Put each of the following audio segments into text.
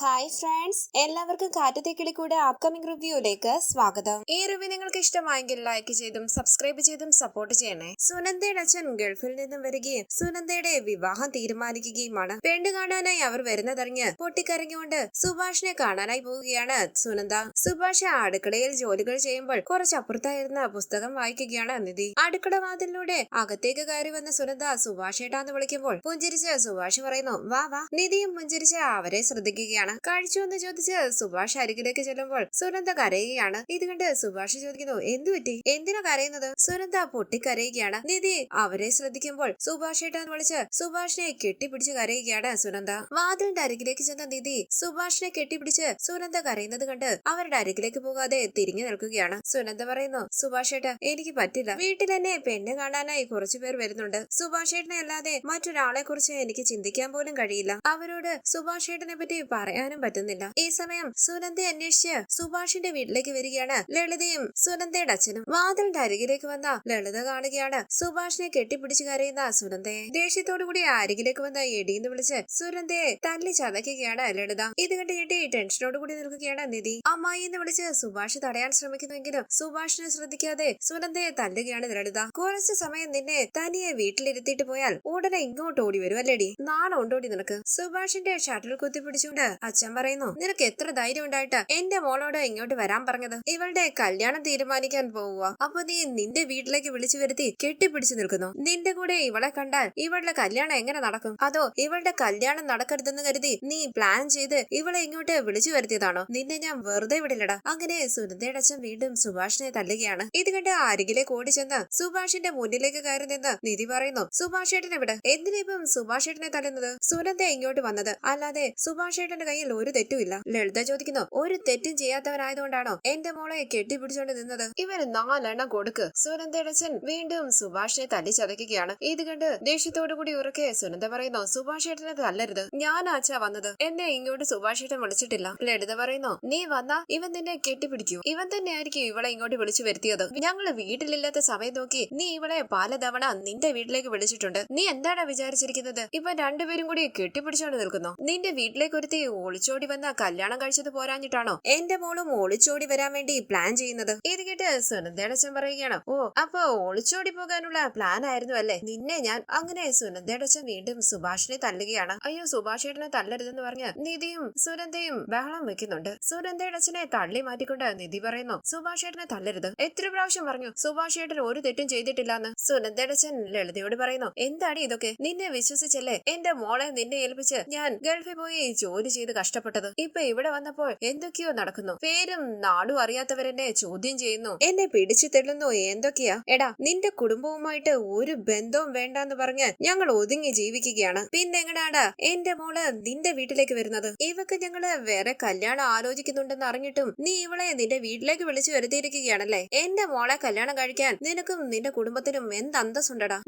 Hi friends എല്ലാവർക്കും കാറ്റത്തെ കിളിക്കൂടെ upcoming റിവ്യൂയിലേക്ക് സ്വാഗതം. ഈ റിവ്യൂ നിങ്ങൾക്ക് ഇഷ്ടമായെങ്കിൽ ലൈക്ക് ചെയ്തും സബ്സ്ക്രൈബ് ചെയ്തും സപ്പോർട്ട് ചെയ്യണേ. സുനന്ദയുടെ അച്ഛൻ ഗൾഫിൽ നിന്നും വരികയും സുനന്ദയുടെ വിവാഹം തീരുമാനിക്കുകയുമാണ്. പെണ്ണ് കാണാനായി അവർ വരുന്നതറിഞ്ഞ് പൊട്ടിക്കരഞ്ഞുകൊണ്ട് സുഭാഷിനെ കാണാനായി പോവുകയാണ് സുനന്ദ. സുഭാഷ് അടുക്കളയിൽ ജോലികൾ ചെയ്യുമ്പോൾ കുറച്ച് കുറച്ചപ്പുറത്തായിരുന്ന പുസ്തകം വായിക്കുകയാണ് നിധി. അടുക്കള വാതിലിലൂടെ അകത്തേക്ക് കയറി വന്ന സുനന്ദ സുഭാഷേട്ടാന്ന് വിളിക്കുമ്പോൾ പുഞ്ചിരിച്ച് സുഭാഷ് പറയുന്നു വാ വാ. നിധിയും പുഞ്ചിരിച്ച് അവരെ ശ്രദ്ധിക്കുകയാണ്. കഴിച്ചു എന്ന് ചോദിച്ച് സുഭാഷ് അരികിലേക്ക് ചെല്ലുമ്പോൾ സുനന്ദ കരയുകയാണ്. ഇത് കണ്ട് സുഭാഷ് ചോദിക്കുന്നു എന്തു പറ്റി? എന്തിനാ കരയുന്നത്? സുനന്ദ പൊട്ടിക്കരയുകയാണ്. നിധി അവരെ ശ്രദ്ധിക്കുമ്പോൾ സുഭാഷ് ഏട്ടാന്ന് വിളിച്ച് സുഭാഷിനെ കെട്ടിപ്പിടിച്ച് കരയുകയാണ് സുനന്ദ. വാതിലിന്റെ അരികിലേക്ക് ചെന്ന നിധി സുഭാഷിനെ കെട്ടിപ്പിടിച്ച് സുനന്ദ കരയുന്നത് കണ്ട് അവരുടെ അരികിലേക്ക് പോകാതെ തിരിഞ്ഞു നിൽക്കുകയാണ്. സുനന്ദ പറയുന്നു സുഭാഷ് ഏട്ടാ എനിക്ക് പറ്റില്ല. വീട്ടിൽ തന്നെ പെണ്ണ് കാണാനായി കുറച്ചു പേർ വരുന്നുണ്ട്. സുഭാഷ് ഏട്ടനെ അല്ലാതെ മറ്റൊരാളെ കുറിച്ച് എനിക്ക് ചിന്തിക്കാൻ പോലും കഴിയില്ല. അവരോട് സുഭാഷ് ഏട്ടനെ പറ്റി പറയാനും പറ്റുന്നില്ല. ഈ സമയം സുനന്ദയെ അന്വേഷിച്ച് സുഭാഷിന്റെ വീട്ടിലേക്ക് വരികയാണ്. ലളിതയും സുനന്ദയുടെ അച്ഛനും വാതിലിന്റെ അരികിലേക്ക് വന്ന ലളിത കാണുകയാണ്. സുഭാഷിനെ കെട്ടിപ്പിടിച്ചു കരയുന്ന സുനന്ദയെ ദേഷ്യത്തോടു കൂടി അരികിലേക്ക് വന്ന എടീന്ന് വിളിച്ച് സുനന്ദയെ തല്ലി ചതയ്ക്കുകയാണ് ലളിത. ഇത് കണ്ട് ടെൻഷനോട് കൂടി നിൽക്കുകയാണ് നിധി. അമ്മായി എന്ന് വിളിച്ച് സുഭാഷ് തടയാൻ ശ്രമിക്കുന്നുവെങ്കിലും സുഭാഷിനെ ശ്രദ്ധിക്കാതെ സുനന്ദയെ തല്ലുകയാണ് ലളിത. കുറച്ചു സമയം നിന്നെ തനിയെ വീട്ടിലിരുത്തിയിട്ട് പോയാൽ ഉടനെ ഇങ്ങോട്ട് ഓടി വരും അല്ലേടി? നാളെ ഉണ്ടോടി നിനക്ക്? സുഭാഷിന്റെ ഷട്ടിൽ കുത്തിപ്പിടിച്ചുകൊണ്ട് അച്ഛൻ പറയുന്നു നിനക്ക് എത്ര ധൈര്യം ഉണ്ടായിട്ട് എന്റെ മോളോട് ഇങ്ങോട്ട് വരാൻ പറഞ്ഞത്? ഇവളുടെ കല്യാണം തീരുമാനിക്കാൻ പോവുക. അപ്പൊ നീ നിന്റെ വീട്ടിലേക്ക് വിളിച്ചു വരുത്തി കെട്ടിപ്പിടിച്ചു നിൽക്കുന്നു. നിന്റെ കൂടെ ഇവളെ കണ്ടാൽ ഇവളുടെ കല്യാണം എങ്ങനെ നടക്കും? അതോ ഇവളുടെ കല്യാണം നടക്കരുതെന്ന് കരുതി നീ പ്ലാൻ ചെയ്ത് ഇവളെ ഇങ്ങോട്ട് വിളിച്ചു വരുത്തിയതാണോ? നിന്നെ ഞാൻ വെറുതെ വിടില്ലടാ. അങ്ങനെ സുനന്ദയുടെ അച്ഛൻ വീണ്ടും സുഭാഷിനെ തല്ലുകയാണ്. ഇത് കണ്ട് അരികിലേക്ക് ചെന്ന് സുഭാഷിന്റെ മുന്നിലേക്ക് കയറി നിന്ന് നിധി പറയുന്നു സുഭാഷേട്ടനെ വിട് എന്തിനാ ഇപ്പം സുഭാഷേട്ടനെ തല്ലുന്നത്? സുനന്ദ ഇങ്ങോട്ട് വന്നത്. അല്ലാതെ സുഭാഷേട്ടന്റെ കയ്യിൽ ഒരു തെറ്റുമില്ല ലളിത ചോദിക്കുന്നു ഒരു തെറ്റും ചെയ്യാത്തവനായതുകൊണ്ടാണോ എന്റെ മോളെ കെട്ടിപ്പിടിച്ചോണ്ട് നിന്നത്? ഇവർ നാലെണ്ണം കൊടുക്ക്. സുനന്ദയുടെ അച്ഛൻ വീണ്ടും സുഭാഷിനെ തല്ലി ചതയ്ക്കുകയാണ് ഇത് കണ്ട് ദേഷ്യത്തോടു കൂടി ഉറക്കെ സുനന്ദ പറയുന്നു സുഭാഷേട്ടനെ തല്ലരുത്. ഞാൻ ആച്ചാ വന്നത്. എന്നെ ഇങ്ങോട്ട് സുഭാഷേട്ടൻ വിളിച്ചിട്ടില്ല. ലളിത പറയുന്നു നീ വന്നാ ഇവൻ നിന്നെ കെട്ടിപ്പിടിക്കൂ. ഇവൻ തന്നെയായിരിക്കും ഇവളെ ഇങ്ങോട്ട് വിളിച്ചു വരുത്തിയത്. ഞങ്ങൾ വീട്ടിലില്ലാത്ത സമയം നോക്കി നീ ഇവളെ പലതവണ നിന്റെ വീട്ടിലേക്ക് വിളിച്ചിട്ടുണ്ട്. നീ എന്താണ് വിചാരിച്ചിരിക്കുന്നത്? ഇപ്പൊ രണ്ടുപേരും കൂടി കെട്ടിപ്പിടിച്ചോണ്ട് നിൽക്കുന്നു. നിന്റെ വീട്ടിലേക്ക് ഒരുത്തി ഒളിച്ചോടി വന്ന കല്യാണം കഴിച്ചത് പോരാഞ്ഞിട്ടാണോ? എന്റെ മോളും ഒളിച്ചോടി വരാൻ വേണ്ടി പ്ലാൻ ചെയ്യുന്നത്. ഇത് കേട്ട് സുനന്ദയുടെ അച്ഛൻ പറയുകയാണ്. ഓ അപ്പൊ ഒളിച്ചോടി പോകാനുള്ള പ്ലാൻ ആയിരുന്നു അല്ലേ? നിന്നെ ഞാൻ അങ്ങനെ സുനന്ദയുടെ അച്ഛൻ വീണ്ടും സുഭാഷിനെ തല്ലുകയാണ്. അയ്യോ സുഭാഷേട്ടനെ തല്ലരുതെന്ന് പറഞ്ഞ് നിധിയും സുനന്ദയും ബഹളം വെക്കുന്നുണ്ട്. സുനന്ദയുടെ അച്ഛനെ തള്ളി മാറ്റിക്കൊണ്ട് നിധി പറയുന്നു സുഭാഷേട്ടനെ തല്ലരുത്. എത്ര പ്രാവശ്യം പറഞ്ഞു സുഭാഷേട്ടൻ ഒരു തെറ്റും ചെയ്തിട്ടില്ലെന്ന്. സുനന്ദയുടെ അച്ഛൻ ലളിതയോട് പറയുന്നു എന്താണ് ഇതൊക്കെ? നിന്നെ വിശ്വസിച്ചല്ലേ? എന്റെ മോളെ നിന്നെ ഏൽപ്പിച്ച് ഞാൻ ഗൾഫിൽ പോയി ജോലി ചെയ്ത് കഷ്ടപ്പെട്ടത്? ഇപ്പൊ ഇവിടെ വന്നപ്പോൾ എന്തൊക്കെയോ നടക്കുന്നു. പേരും നാടും അറിയാത്തവരെന്നെ ചോദ്യം ചെയ്യുന്നു. എന്നെ പിടിച്ചു തെള്ളുന്നു. എന്തൊക്കെയാ? എടാ നിന്റെ കുടുംബവുമായിട്ട് ഒരു ബന്ധവും വേണ്ടെന്ന് പറഞ്ഞ് ഞങ്ങൾ ഒതുങ്ങി ജീവിക്കുകയാണ്. പിന്നെ എങ്ങനാടാ എന്റെ മോൾ നിന്റെ വീട്ടിലേക്ക് വരുന്നത്. ഇവക്ക് ഞങ്ങൾ വേറെ കല്യാണം ആലോചിക്കുന്നുണ്ടെന്ന് അറിഞ്ഞിട്ടും നീ ഇവളെ നിന്റെ വീട്ടിലേക്ക് വിളിച്ചു വരുത്തിയിരിക്കുകയാണല്ലേ? എന്റെ മോളെ കല്യാണം കഴിക്കാൻ നിനക്കും നിന്റെ കുടുംബത്തിനും എന്ത്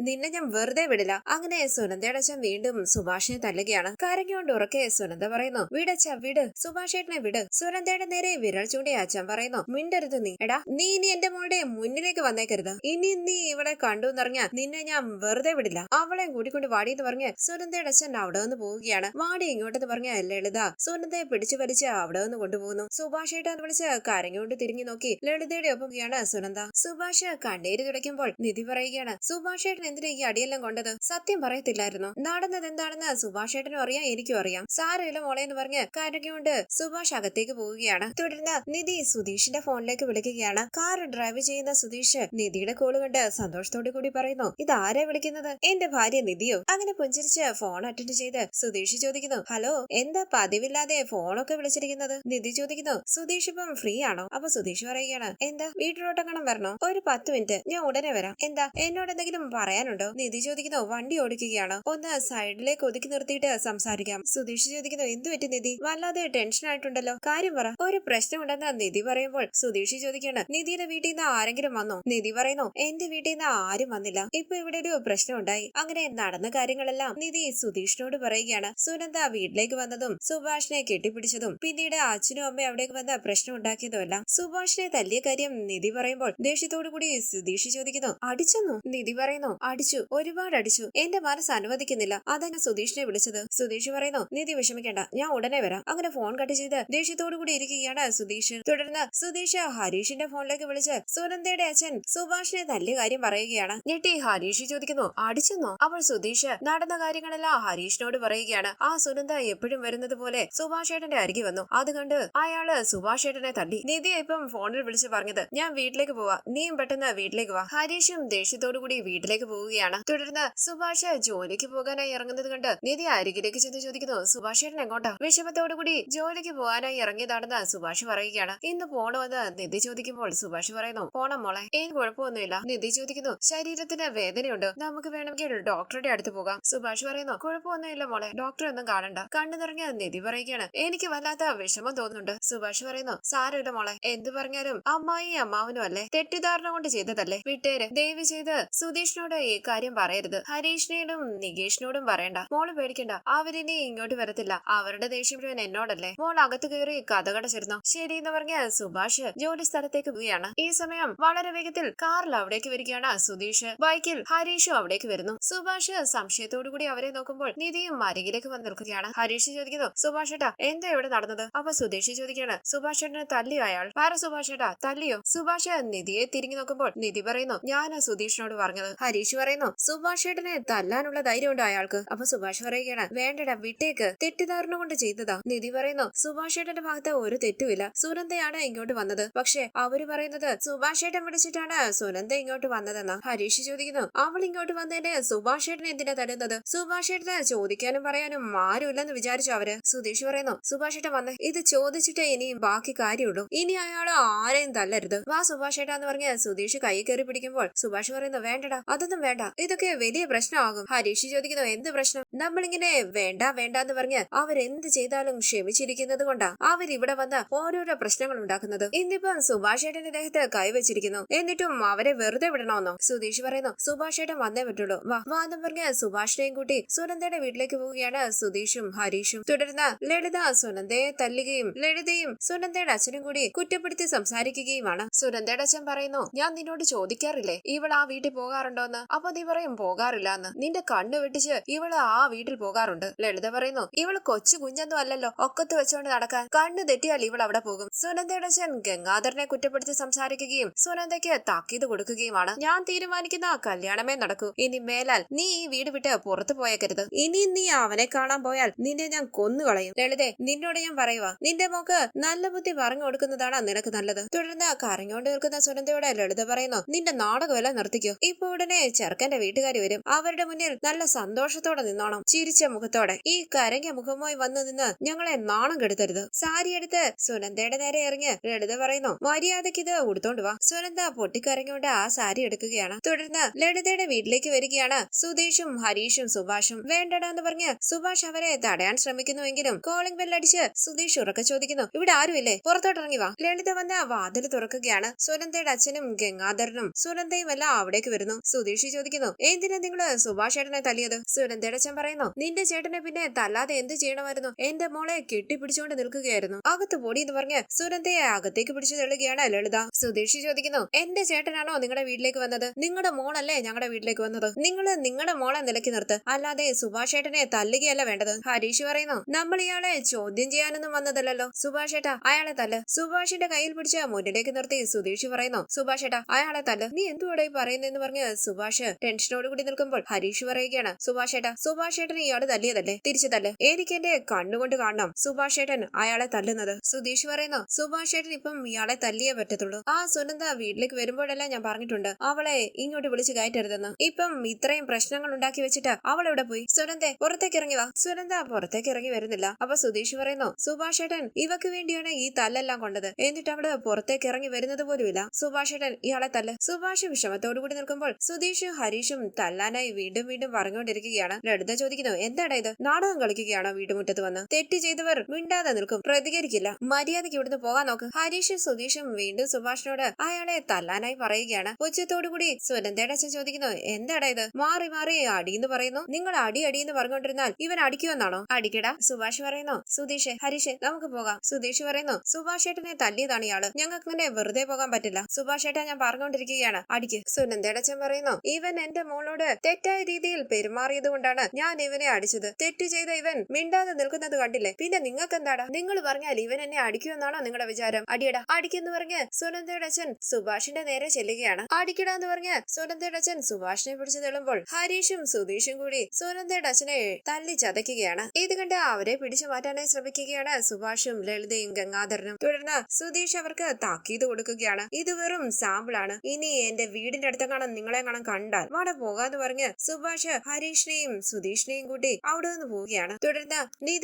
നിന്നെ ഞാൻ വെറുതെ വിടില്ല. അങ്ങനെ സുനന്ദയുടെ അച്ഛൻ വീണ്ടും സുഭാഷിനെ തല്ലുകയാണ്. കരഞ്ഞുകൊണ്ട് ഉറക്കെ സുനന്ദ പറയുന്നു വിടച്ച വിട്. സുഭാഷേട്ടനെ വിട്. സുരന്തയുടെ നേരെ വിരൽ ചൂണ്ടി അച്ഛൻ പറയുന്നു മിണ്ടരുത് നീ. എടാ നീ ഇനി എന്റെ മോളുടെ മുന്നിലേക്ക് വന്നേക്കരുത്. ഇനി നീ ഇവിടെ കണ്ടു എന്നറിഞ്ഞ നിന്നെ ഞാൻ വെറുതെ വിടില്ല. അവളെ കൂടിക്കൊണ്ട് വാടി എന്ന് പറഞ്ഞ് സുരന്തയുടെ അച്ഛൻ അവിടെ നിന്ന് പോവുകയാണ്. വാടി ഇങ്ങോട്ടെന്ന് പറഞ്ഞ ലളിത സുനന്ദയെ പിടിച്ചു വലിച്ച് അവിടെ നിന്ന് കൊണ്ടുപോകുന്നു. സുഭാഷേട്ടൻ വിളിച്ച് കരഞ്ഞുകൊണ്ട് തിരിഞ്ഞു നോക്കി ലളിതയുടെ ഒപ്പം സുനന്ദ. സുഭാഷ് കണ്ണീര് തുടയ്ക്കുമ്പോൾ നിധി പറയുകയാണ് സുഭാഷേട്ടൻ എന്തിനാ ഈ അടിയെല്ലാം കൊണ്ടത്? സത്യം പറയത്തില്ലായിരുന്നു? നടന്നത് എന്താണെന്ന് സുഭാഷേട്ടനും അറിയാം എനിക്കും അറിയാം. സാരമില്ല മോളെ എന്ന് പറഞ്ഞ് കരഞ്ഞുകൊണ്ട് സുഭാഷ് അകത്തേക്ക് പോവുകയാണ്. തുടർന്ന് നിധി സുധീഷിന്റെ ഫോണിലേക്ക് വിളിക്കുകയാണ്. കാർ ഡ്രൈവ് ചെയ്യുന്ന സുധീഷ് നിധിയുടെ കോൾ കണ്ട് സന്തോഷത്തോടു കൂടി പറയുന്നു ഇത് ആരെ വിളിക്കുന്നത്? എന്റെ ഭാര്യ നിധിയോ? അങ്ങനെ പുഞ്ചിരിച്ച് ഫോൺ അറ്റൻഡ് ചെയ്ത് സുധീഷ് ചോദിക്കുന്നു ഹലോ എന്താ പതിവില്ലാതെ ഫോണൊക്കെ വിളിച്ചിരിക്കുന്നത്? നിധി ചോദിക്കുന്നു സുധീഷ് ഇപ്പം ഫ്രീ ആണോ? അപ്പൊ സുധീഷ് പറയുകയാണ് എന്താ വീട്ടിലോട്ടെങ്ങണം വരണോ? ഒരു പത്ത് മിനിറ്റ് ഞാൻ ഉടനെ വരാം. എന്താ എന്നോട് എന്തെങ്കിലും പറയാനുണ്ടോ? നിധി ചോദിക്കുന്നു വണ്ടി ഓടിക്കുകയാണ്. ഒന്ന് സൈഡിലേക്ക് ഒതുക്കി നിർത്തിയിട്ട് സംസാരിക്കാം. സുധീഷ് ചോദിക്കുന്നു എന്തു പറ്റി നിധി. വല്ലാതെ ടെൻഷൻ ആയിട്ടുണ്ടല്ലോ. കാര്യം പറ. ഒരു പ്രശ്നം ഉണ്ടെന്ന് നിധി പറയുമ്പോൾ സുധീഷ് ചോദിക്കാണ് നിധിയുടെ വീട്ടിൽ നിന്ന് ആരെങ്കിലും വന്നോ? നിധി പറയുന്നു എന്റെ വീട്ടിൽ നിന്ന് ആരും വന്നില്ല. ഇപ്പൊ ഇവിടെ ഒരു പ്രശ്നം ഉണ്ടായി അങ്ങനെ നടന്ന കാര്യങ്ങളെല്ലാം നിധി സുധീഷിനോട് പറയുകയാണ്. സുനന്ദ വീട്ടിലേക്ക് വന്നതും സുഭാഷിനെ കെട്ടിപ്പിടിച്ചതും പിന്നീട് അച്ഛനും അമ്മയും അവിടേക്ക് വന്ന പ്രശ്നം ഉണ്ടാക്കിയതുമല്ല സുഭാഷിനെ തല്ലിയ കാര്യം നിധി പറയുമ്പോൾ ദേഷ്യത്തോടു കൂടി സുധീഷ് ചോദിക്കുന്നു അടിച്ചെന്നു? നിധി പറയുന്നു അടിച്ചു. ഒരുപാട് അടിച്ചു എന്റെ മനസ്സ് അനുവദിക്കുന്നില്ല. അതാ ഞാൻ സുധീഷിനെ വിളിച്ചത്. സുധീഷ് പറയുന്നു നിധി വിഷമിക്കേണ്ട. ഞാൻ ഉടനെ വരാം. അങ്ങനെ ഫോൺ കട്ട് ചെയ്ത് ദേഷ്യത്തോടു കൂടി ഇരിക്കുകയാണ് സുധീഷ്. തുടർന്ന് സുധീഷ് ഹരീഷിന്റെ ഫോണിലേക്ക് വിളിച്ച് സുനന്ദയുടെ അച്ഛൻ സുഭാഷിനെ തല്ലിയ കാര്യം പറയുകയാണ്. ഞെട്ടി ഹരീഷ് ചോദിക്കുന്നു അടിച്ചെന്നോ? അപ്പോൾ സുധീഷ് നടന്ന കാര്യങ്ങളെല്ലാം ഹരീഷിനോട് പറയുകയാണ്. ആ സുനന്ദ എപ്പോഴും വരുന്നത് പോലെ സുഭാഷേട്ടന്റെ അരികെ വന്നു. അത് കണ്ട് അയാൾ സുഭാഷേട്ടനെ തല്ലി നിധി ഇപ്പം ഫോണിൽ വിളിച്ച് പറഞ്ഞത് ഞാൻ വീട്ടിലേക്ക് പോവാ. നീയും പെട്ടെന്ന് വീട്ടിലേക്ക് വാ. ഹരീഷും ദേഷ്യത്തോടു കൂടി വീട്ടിലേക്ക് പോവുകയാണ്. തുടർന്ന് സുഭാഷ് ജോലിക്ക് പോകാനായി ഇറങ്ങുന്നത് കണ്ട് നിധി അരികിലേക്ക് ചെന്ന് ചോദിക്കുന്നു സുഭാഷേട്ടൻ എങ്ങോട്ടാ? വിഷമത്തോടു കൂടി ജോലിക്ക് പോകാനായി ഇറങ്ങിയതാണെന്ന് സുഭാഷ് പറയുകയാണ്. ഇന്ന് പോണമെന്ന് നിധി ചോദിക്കുമ്പോൾ സുഭാഷ് പറയുന്നു പോണം മോളെ ഏത് കുഴപ്പമൊന്നുമില്ല. നിധി ചോദിക്കുന്നു ശരീരത്തിന് വേദനയുണ്ട് നമുക്ക് വേണമെങ്കിൽ ഡോക്ടറുടെ അടുത്ത് പോകാം. സുഭാഷ് പറയുന്നു കുഴപ്പമൊന്നുമില്ല മോളെ ഡോക്ടർ ഒന്നും കാണണ്ട. കണ്ണു നിറഞ്ഞ നിധി പറയുകയാണ് എനിക്ക് വല്ലാത്ത വിഷമം തോന്നുന്നുണ്ട്. സുഭാഷ് പറയുന്നു സാരമില്ല മോളെ എന്ത് പറഞ്ഞാലും അമ്മായി അമ്മാവനും അല്ലേ? തെറ്റിദ്ധാരണ കൊണ്ട് ചെയ്തതല്ലേ? വിട്ടേര് ദയവ് ചെയ്ത് സുധീഷിനോട് ഈ കാര്യം പറയരുത്. ഹരീഷിനോടും നികേഷിനോടും പറയണ്ട. മോൾ പേടിക്കണ്ട അവരിനി ഇങ്ങോട്ട് വരത്തില്ല. അവരുടെ ദേഷ്യം മുഴുവൻ എന്നോടല്ലേ? മോൾ അകത്തു കയറി കഥ കടച്ചിരുന്നു ശരി എന്ന് പറഞ്ഞ സുഭാഷ് ജോലി സ്ഥലത്തേക്ക് പോവുകയാണ്. ഈ സമയം വളരെ വേഗത്തിൽ കാറിൽ അവിടേക്ക് വരികയാണ് സുധീഷ്. ബൈക്കിൽ ഹരീഷും അവിടേക്ക് വരുന്നു. സുഭാഷ് സംശയത്തോടു കൂടി അവരെ നോക്കുമ്പോൾ നിധിയും അരികിലേക്ക് വന്ന് നിൽക്കുകയാണ്. ഹരീഷ് ചോദിക്കുന്നു സുഭാഷ് എന്താ ഇവിടെ നടന്നത്? അപ്പൊ സുധീഷ് ചോദിക്കുകയാണ് സുഭാഷ് തല്ലിയോ അയാൾ? വേറെ സുഭാഷ് തല്ലിയോ? സുഭാഷ് നിധിയെ തിരിഞ്ഞു നോക്കുമ്പോൾ നിധി പറയുന്നു ഞാൻ സുധീഷിനോട് പറഞ്ഞത്. ഹരീഷ് പറയുന്നു സുഭാഷേട്ടനെ തല്ലാനുള്ള ധൈര്യമുണ്ടോ അയാൾക്ക്. അപ്പൊ സുഭാഷ് പറയുകയാണ് വേണ്ടടാ വിട്ടേക്ക്. തെറ്റിദ്ധാരണ കൊണ്ട് ചെയ്തതാ. നിധി പറയുന്നു സുഭാഷ് ഏട്ടന്റെ ഭാഗത്ത് ഒരു തെറ്റുമില്ല. സുനന്ദയാണ് ഇങ്ങോട്ട് വന്നത്. പക്ഷെ അവർ പറയുന്നത് സുഭാഷ് ഏട്ടൻ വിളിച്ചിട്ടാണ് സുനന്ദ ഇങ്ങോട്ട് വന്നതെന്ന്. ഹരീഷ് ചോദിക്കുന്നു അവൾ ഇങ്ങോട്ട് വന്നതിന് സുഭാഷ് ഏട്ടൻ എന്തിനാ തരുന്നത് സുഭാഷ് ഏട്ടന് ചോദിക്കാനും പറയാനും ആരുമില്ലെന്ന് വിചാരിച്ചു അവർ. സുധീഷ് പറയുന്നു സുഭാഷ് ഏട്ടൻ വന്ന് ഇത് ചോദിച്ചിട്ടേ ഇനിയും ബാക്കി കാര്യമുള്ളൂ. ഇനി അയാൾ ആരെയും തല്ലരുത്. വാ സുഭാഷ് എന്ന് പറഞ്ഞ് സുധീഷ് കൈ കയറി പിടിക്കുമ്പോൾ സുഭാഷ് പറയുന്നു വേണ്ടടാ അതൊന്നും വേണ്ട. ഇതൊക്കെ വലിയ പ്രശ്നമാകും. ഹരീഷ് ചോദിക്കുന്നു എന്ത് പ്രശ്നം? നമ്മളിങ്ങനെ വേണ്ട വേണ്ട എന്ന് പറഞ്ഞ് അവരെന്ത് ചെയ്താലും ക്ഷമിച്ചിരിക്കുന്നത് കൊണ്ടാ ഇവിടെ വന്ന് ഓരോരോ പ്രശ്നങ്ങൾ ഉണ്ടാക്കുന്നത്. ഇന്നിപ്പം സുഭാഷ് ഏട്ടന്റെ ദേഹത്ത് കൈവച്ചിരിക്കുന്നു എന്നിട്ടും അവരെ വെറുതെ വിടണമെന്നോ സുധീഷ് പറയുന്നു സുഭാഷ് ഏട്ടൻ വന്നേ പറ്റുള്ളൂ. വാ. വാ എന്ന് പറഞ്ഞ് സുഭാഷിനെയും കൂട്ടി സുനന്ദയുടെ വീട്ടിലേക്ക് പോവുകയാണ് സുധീഷും ഹരീഷും. തുടർന്ന് ലളിത സുനന്ദയെ തല്ലുകയും ലളിതയും സുനന്ദയുടെ അച്ഛനും കൂടി കുറ്റപ്പെടുത്തി സംസാരിക്കുകയുമാണ്. സുനന്ദയുടെ അച്ഛൻ പറയുന്നു ഞാൻ നിന്നോട് ചോദിക്കാറില്ലേ? ഇവൾ ആ വീട്ടിൽ പോകാറുണ്ടോന്ന്? അപ്പൊ നീ പറയും പോകാറില്ല എന്ന് നിന്റെ കണ്ണു വെട്ടിച്ച് ഇവൾ ആ വീട്ടിൽ പോകാറുണ്ട്. ലളിത പറയുന്നു ഇവൾ കൊച്ചു കുഞ്ഞൊന്നും അല്ലല്ലോ. ഒക്കത്ത് വെച്ചുകൊണ്ട് നടക്കാൻ കണ്ണു തെറ്റിയാൽ ഇവൾ അവിടെ പോകും. സുനന്ദയുടെ അച്ഛൻ ഗംഗാധരനെ കുറ്റപ്പെടുത്തി സംസാരിക്കുകയും സുനന്ദയ്ക്ക് താക്കീത് കൊടുക്കുകയുമാണ്. ഞാൻ തീരുമാനിക്കുന്ന ആ കല്യാണമേ നടക്കൂ. ഇനി മേലാൽ നീ ഈ വീട് വിട്ട് പുറത്തു പോയേക്കരുത്. ഇനി നീ അവനെ കാണാൻ പോയാൽ നിന്നെ ഞാൻ കൊന്നുകളയും. ലളിതേ നിന്നോട് ഞാൻ പറയുക നിന്റെ മോക്ക് നല്ല ബുദ്ധി പറഞ്ഞു കൊടുക്കുന്നതാണ് നിനക്ക് നല്ലത്. തുടർന്ന് കരഞ്ഞോണ്ട് നിൽക്കുന്ന സുനന്ദയോട് ലളിത പറയുന്നു നിന്റെ നാടകമെല്ലാം നിർത്തിക്കോ. ഇപ്പൊ ഉടനെ ചെറുക്കന്റെ വീട്ടുകാർ വരും. അവരുടെ മുന്നിൽ നല്ല സന്തോഷത്തോടെ നിന്നോണം. ചിരിച്ച മുഖത്തോടെ. ഈ കരങ്ങിയ മുഖമായി വന്നു നിന്ന് ഞങ്ങളെ നാണം കെടുത്തരുത്. സാരി എടുത്ത് സുനന്ദയുടെ നേരെ ഇറങ്ങി ലളിത പറയുന്നു മര്യാദയ്ക്ക് ഇത് ഉടുത്തോണ്ട് വാ. സുനന്ദ പൊട്ടിക്കരഞ്ഞുകൊണ്ട് ആ സാരി എടുക്കുകയാണ്. തുടർന്ന് ലളിതയുടെ വീട്ടിലേക്ക് വരികയാണ് സുധീഷും ഹരീഷും സുഭാഷും. വേണ്ടടാ എന്ന് പറഞ്ഞ് സുഭാഷ് അവരെ തടയാൻ ശ്രമിക്കുന്നുവെങ്കിലും കോളിംഗ് ബെല്ലടിച്ച് സുധീഷ് ഉറക്കെ ചോദിക്കുന്നു ഇവിടെ ആരുമില്ലേ? പുറത്തോട്ടിറങ്ങി വാ. ലളിത വന്ന് വാതിൽ തുറക്കുകയാണ്. സുനന്ദയുടെ അച്ഛനും ഗംഗാധരനും സുനന്ദയും എല്ലാം അവിടേക്ക് വരുന്നു. സുധീഷ് ചോദിക്കുന്നു എന്തിനാ നിങ്ങൾ സുഭാഷ് ചേട്ടനെ തല്ലിയത്? സുനന്ദയുടെ അച്ഛൻ പറയുന്നു നിന്റെ ചേട്ടനെ പിന്നെ തല്ലാതെ എന്ത് ചെയ്യണമായിരുന്നു? എന്റെ മോളെ കെട്ടിപ്പിടിച്ചുകൊണ്ട് നിൽക്കുകയായിരുന്നു. അകത്ത് പൊടി എന്ന് പറഞ്ഞ് സുനന്ദയെ അകത്തേക്ക് പിടിച്ചു തള്ളുകയാണ് ലളിത. സുധീഷ് ചോദിക്കുന്നു എന്റെ ചേട്ടനാണോ നിങ്ങളുടെ വീട്ടിലേക്ക് വന്നത്? നിങ്ങളുടെ മോളല്ലേ ഞങ്ങളുടെ വീട്ടിലേക്ക് വന്നത്? നിങ്ങൾ നിങ്ങളുടെ മോളെ നിലക്കി നിർത്ത്. അല്ലാതെ സുഭാഷ് ഏട്ടനെ തല്ലുകയല്ല വേണ്ടത്. ഹരീഷ് പറയുന്നു നമ്മൾ ഇയാളെ ചോദ്യം ചെയ്യാനൊന്നും വന്നതല്ലല്ലോ. സുഭാഷ് ഏട്ടാ അയാളെ തല്ല്. സുഭാഷിന്റെ കയ്യിൽ പിടിച്ച് മുന്നിലേക്ക് നിർത്തി സുധീഷ് പറയുന്നു സുഭാഷ് ഏട്ടാ അയാളെ തല്ല്. നീ എന്തുകൂടെ പറയുന്നതെന്ന് പറഞ്ഞ് സുഭാഷ് ടെൻഷനോട് കൂടി നിൽക്കുമ്പോൾ ഹരീഷ് പറയുകയാണ് സുഭാഷ് ഏട്ടാ സുഭാഷ് ഏട്ടൻ ഇയാൾ തല്ലിയതല്ലേ? തിരിച്ചു തല്ല്. എനിക്ക് എന്റെ കണ്ണുകൊണ്ട് കാണണം. സുഭാഷേട്ടൻ അയാളെ തല്ലുന്നത്. സുധീഷ് പറയുന്നു സുഭാഷ് ഏട്ടൻ ഇപ്പം ഇയാളെ തല്ലിയേ പറ്റത്തുള്ളൂ. ആ സുനന്ദ വീട്ടിലേക്ക് വരുമ്പോഴെല്ലാം ഞാൻ പറഞ്ഞിട്ടുണ്ട് അവളെ ഇങ്ങോട്ട് വിളിച്ചു കയറ്റരുതെന്ന്. ഇപ്പം ഇത്രയും പ്രശ്നങ്ങൾ ഉണ്ടാക്കി വെച്ചിട്ട് അവൾ എവിടെ പോയി? സുനന്ദെ പുറത്തേക്ക് ഇറങ്ങി വാ. സുനന്ദ പുറത്തേക്ക് ഇറങ്ങി വരുന്നില്ല. അപ്പൊ സുധീഷ് പറയുന്നു സുഭാഷ് ഏട്ടൻ ഇവക്ക് വേണ്ടിയാണ് ഈ തല്ലെല്ലാം കൊണ്ടത്. എന്നിട്ട് അവൾ പുറത്തേക്ക് ഇറങ്ങി വരുന്നത് പോലുമില്ല. സുഭാഷേട്ടൻ ഇയാളെ തല്ല്. സുഭാഷ് വിഷമത്തോടു കൂടി നിൽക്കുമ്പോൾ സുധീഷും ഹരീഷും തല്ലാനായി വീണ്ടും വീണ്ടും പറഞ്ഞുകൊണ്ടിരിക്കുകയാണ്. ലളിത ചോദിക്കുന്നു എന്താടാ ഇത്? നാടകം കളിക്കുകയാണോ വീട്ടുമുറ്റത്ത് വന്ന്? തെറ്റ് ചെയ്തവർ മിണ്ടാതെ നിൽക്കും. പ്രതികരിക്കില്ല. മര്യാദയ്ക്ക് ഇവിടുന്ന് പോകാൻ നോക്ക്. ഹരീഷും സുധീഷും വീണ്ടും സുഭാഷിനോട് അയാളെ തല്ലാനായി പറയുകയാണ്. ഉച്ചത്തോടുകൂടി സുനന്ദയുടെ അച്ഛൻ ചോദിക്കുന്നു എന്താടാ ഇത്? മാറി മാറി അടി എന്ന് പറയുന്നു? നിങ്ങൾ അടി അടി എന്ന് പറഞ്ഞുകൊണ്ടിരുന്നാൽ ഇവൻ അടിക്കുമെന്നാണോ അടിക്കടാ സുഭാഷ് പറയുന്നു. സുധീഷ് ഹരീഷ് നമുക്ക് പോകാം. സുധീഷ് പറയുന്നു സുഭാഷ് ഏട്ടനെ തല്ലിയതാണ് ഇയാൾ. ഞങ്ങൾക്ക് ഇങ്ങനെ വെറുതെ പോകാൻ പറ്റില്ല. സുഭാഷ് ഏട്ടാ ഞാൻ പറഞ്ഞുകൊണ്ടിരിക്കുകയാണ്. അടിക്ക് സുനന്ദയുടെ അച്ഛൻ പറയുന്നു. ഇവൻ എന്റെ മോളോട് തെറ്റായ രീതിയിൽ പെരുമാറിയത് കൊണ്ടാണ് ഞാൻ ഇവനെ അടിച്ചത്. തെറ്റ് ചെയ്ത ഇവൻ മിണ്ടാതെ നിൽക്കുന്ന പോകുന്നത് കണ്ടില്ലേ? പിന്നെ നിങ്ങൾക്ക് എന്താടാ നിങ്ങൾ പറഞ്ഞാൽ ഇവൻ എന്നെ അടിക്കുമെന്നാണോ നിങ്ങളുടെ വിചാരം? അടിയടാ. അടിക്കെന്ന് പറഞ്ഞ് സുനന്ദയുടെ അച്ഛൻ സുഭാഷിന്റെ നേരെ ചെല്ലുകയാണ്. അടിക്കടാന്ന് പറഞ്ഞ് സുനന്ദയുടെ അച്ഛൻ സുഭാഷിനെ പിടിച്ചു തെളുമ്പോൾ ഹരീഷും സുധീഷും കൂടി സുനന്ദയുടെ അച്ഛനെ തല്ലി ചതയ്ക്കുകയാണ്. ഇത് കണ്ട് അവരെ പിടിച്ചു മാറ്റാനായി ശ്രമിക്കുകയാണ് സുഭാഷും ലളിതയും ഗംഗാധരനും. തുടർന്ന് സുധീഷ് അവർക്ക് താക്കീത് കൊടുക്കുകയാണ്. ഇത് വെറും സാമ്പിളാണ് ഇനി എന്റെ വീടിന്റെ അടുത്ത കാണാൻ നിങ്ങളെ കാണാൻ കണ്ടാൽ വാടെ പോകാന്ന് പറഞ്ഞ് സുഭാഷ് ഹരീഷിനെയും സുധീഷിനെയും കൂട്ടി അവിടെ നിന്ന് പോവുകയാണ്. തുടർന്ന്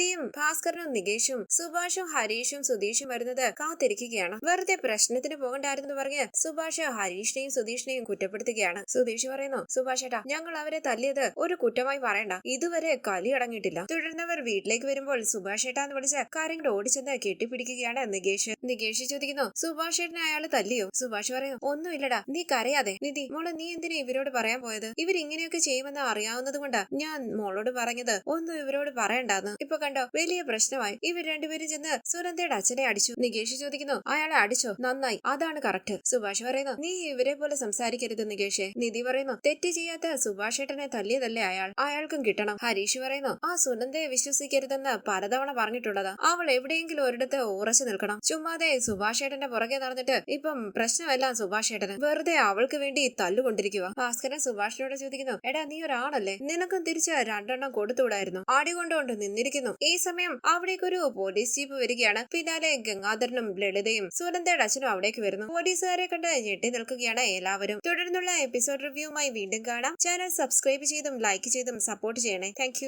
നിധിയും ഭാസ്കരനും നികേഷും സുഭാഷും ഹരീഷും സുധീഷും വരുന്നത് കാത്തിരിക്കുകയാണ്. വെറുതെ പ്രശ്നത്തിന് പോകണ്ടായിരുന്നു പറഞ്ഞ് സുഭാഷ് ഹരീഷിനെയും സുധീഷിനെയും കുറ്റപ്പെടുത്തുകയാണ്. സുധീഷ് പറയുന്നു സുഭാഷേട്ടാ ഞങ്ങൾ അവരെ തല്ലിയത് ഒരു കുറ്റമായി പറയണ്ട. ഇതുവരെ കലി അടങ്ങിയിട്ടില്ല. തുടർന്നവർ വീട്ടിലേക്ക് വരുമ്പോൾ സുഭാഷ് ഏട്ടാ എന്ന് വിളിച്ച് കാര്യങ്ങൾ ഓടിച്ചെന്ന് കെട്ടിപ്പിടിക്കുകയാണ് നികേഷ്. നികേഷ് ചോദിക്കുന്നു സുഭാഷ് ഏട്ടനെ അയാൾ തല്ലിയോ? സുഭാഷ് പറയുന്നു ഒന്നുമില്ലടാ നീ കരയാതെ. നിധി മോളെ നീ എന്തിനാ ഇവരോട് പറയാൻ പോയത്? ഇവരിങ്ങനെയൊക്കെ ചെയ്യുമെന്ന് അറിയാവുന്നത് കൊണ്ടാ ഞാൻ മോളോട് പറഞ്ഞത്. ഒന്നും ഇവരോട് പറയണ്ടെന്ന്. ഇപ്പൊ കണ്ടോ വലിയ പ്രശ്നമായി. ഇവർ രണ്ടുപേരും ചെന്ന് സുനന്ദയുടെ അച്ഛനെ അടിച്ചു. നികേഷ് ചോദിക്കുന്നു അയാളെ അടിച്ചോ? നന്നായി. അതാണ് കറക്റ്റ് സുഭാഷ് പറയുന്നു നീ ഇവരെ പോലെ സംസാരിക്കരുത് നികേഷെ. നിധി പറയുന്നു തെറ്റ് ചെയ്യാത്ത സുഭാഷേട്ടനെ തല്ലിയതല്ലേ അയാൾ? അയാൾക്കും കിട്ടണം. ഹരീഷ് പറയുന്നു ആ സുനന്ദയെ വിശ്വസിക്കരുതെന്ന് പലതവണ പറഞ്ഞിട്ടുള്ളതാ. അവൾ എവിടെയെങ്കിലും ഒരിടത്ത് ഉറച്ചു നിൽക്കണം. ചുമ്മാതെ സുഭാഷേട്ടന്റെ പുറകെ നടന്നിട്ട് ഇപ്പം പ്രശ്നമെല്ലാം സുഭാഷേട്ടന് വെറുതെ അവൾക്ക് വേണ്ടി തല്ലുകൊണ്ടിരിക്കുക ഭാസ്കരൻ സുഭാഷിനോട് ചോദിക്കുന്നു എടാ നീ ഒരാണല്ലേ നിനക്കും തിരിച്ച് രണ്ടെണ്ണം കൊടുത്തുകൂടായിരുന്നു? ആടി കൊണ്ടുകൊണ്ട് നിന്നിരിക്കുന്നു. ഈ സമയം അവിടേക്കൊരു പോലീസ് ജീപ്പ് വരികയാണ്. പിന്നാലെ ഗംഗാധരനും ലളിതയും സുനന്ദയുടെ അച്ഛനും അവിടേക്ക് വരുന്നു. പോലീസുകാരെ കണ്ട് ഞെട്ടി നിൽക്കുകയാണ് എല്ലാവരും. തുടർന്നുള്ള എപ്പിസോഡ് റിവ്യൂമായി വീണ്ടും കാണാം. ചാനൽ സബ്സ്ക്രൈബ് ചെയ്തും ലൈക്ക് ചെയ്തും സപ്പോർട്ട് ചെയ്യണേ. താങ്ക്